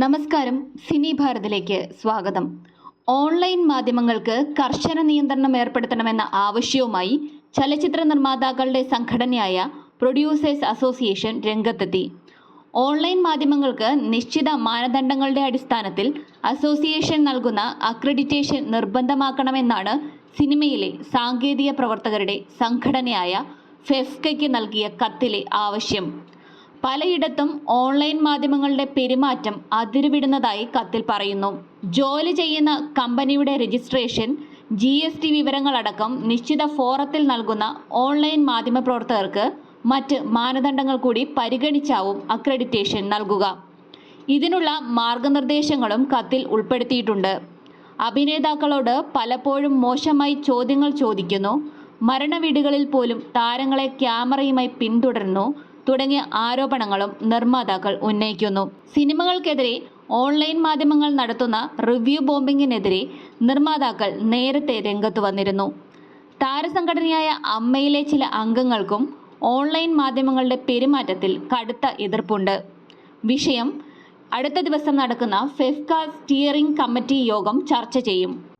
നമസ്കാരം സിനി ഭാരതിലേക്ക് സ്വാഗതം. ഓൺലൈൻ മാധ്യമങ്ങൾക്ക് കർശന നിയന്ത്രണം ഏർപ്പെടുത്തണമെന്ന ആവശ്യവുമായി ചലച്ചിത്ര നിർമ്മാതാക്കളുടെ സംഘടനയായ പ്രൊഡ്യൂസേഴ്സ് അസോസിയേഷൻ രംഗത്തെത്തി. ഓൺലൈൻ മാധ്യമങ്ങൾക്ക് നിശ്ചിത മാനദണ്ഡങ്ങളുടെ അടിസ്ഥാനത്തിൽ അസോസിയേഷൻ നൽകുന്ന അക്രഡിറ്റേഷൻ നിർബന്ധമാക്കണമെന്നാണ് സിനിമയിലെ സാങ്കേതിക പ്രവർത്തകരുടെ സംഘടനയായ ഫെഫ്കയ്ക്ക് നൽകിയ കത്തിലെ ആവശ്യം. പലയിടത്തും ഓൺലൈൻ മാധ്യമങ്ങളുടെ പെരുമാറ്റം അതിരുവിടുന്നതായി കത്തിൽ പറയുന്നു. ജോലി ചെയ്യുന്ന കമ്പനിയുടെ രജിസ്ട്രേഷൻ ജി എസ് ടി വിവരങ്ങളടക്കം നിശ്ചിത ഫോറത്തിൽ നൽകുന്ന ഓൺലൈൻ മാധ്യമ പ്രവർത്തകർക്ക് മറ്റ് മാനദണ്ഡങ്ങൾ കൂടി പരിഗണിച്ചാവും അക്രഡിറ്റേഷൻ നൽകുക. ഇതിനുള്ള മാർഗനിർദ്ദേശങ്ങളും കത്തിൽ ഉൾപ്പെടുത്തിയിട്ടുണ്ട്. അഭിനേതാക്കളോട് പലപ്പോഴും മോശമായി ചോദ്യങ്ങൾ ചോദിക്കുന്നു. മരണവീടുകളിൽ പോലും താരങ്ങളെ ക്യാമറയുമായി പിന്തുടരുന്നു. തുടങ്ങിയ ആരോപണങ്ങളും നിർമ്മാതാക്കൾ ഉന്നയിക്കുന്നു. സിനിമകൾക്കെതിരെ ഓൺലൈൻ മാധ്യമങ്ങൾ നടത്തുന്ന റിവ്യൂ ബോംബിങ്ങിനെതിരെ നിർമ്മാതാക്കൾ നേരത്തെ രംഗത്ത് വന്നിരുന്നു. താരസംഘടനയായ അമ്മയിലെ ചില അംഗങ്ങൾക്കും ഓൺലൈൻ മാധ്യമങ്ങളുടെ പെരുമാറ്റത്തിൽ കടുത്ത എതിർപ്പുണ്ട്. വിഷയം അടുത്ത ദിവസം നടക്കുന്ന ഫെഫ്ക സ്റ്റിയറിംഗ് കമ്മിറ്റി യോഗം ചർച്ച ചെയ്യും.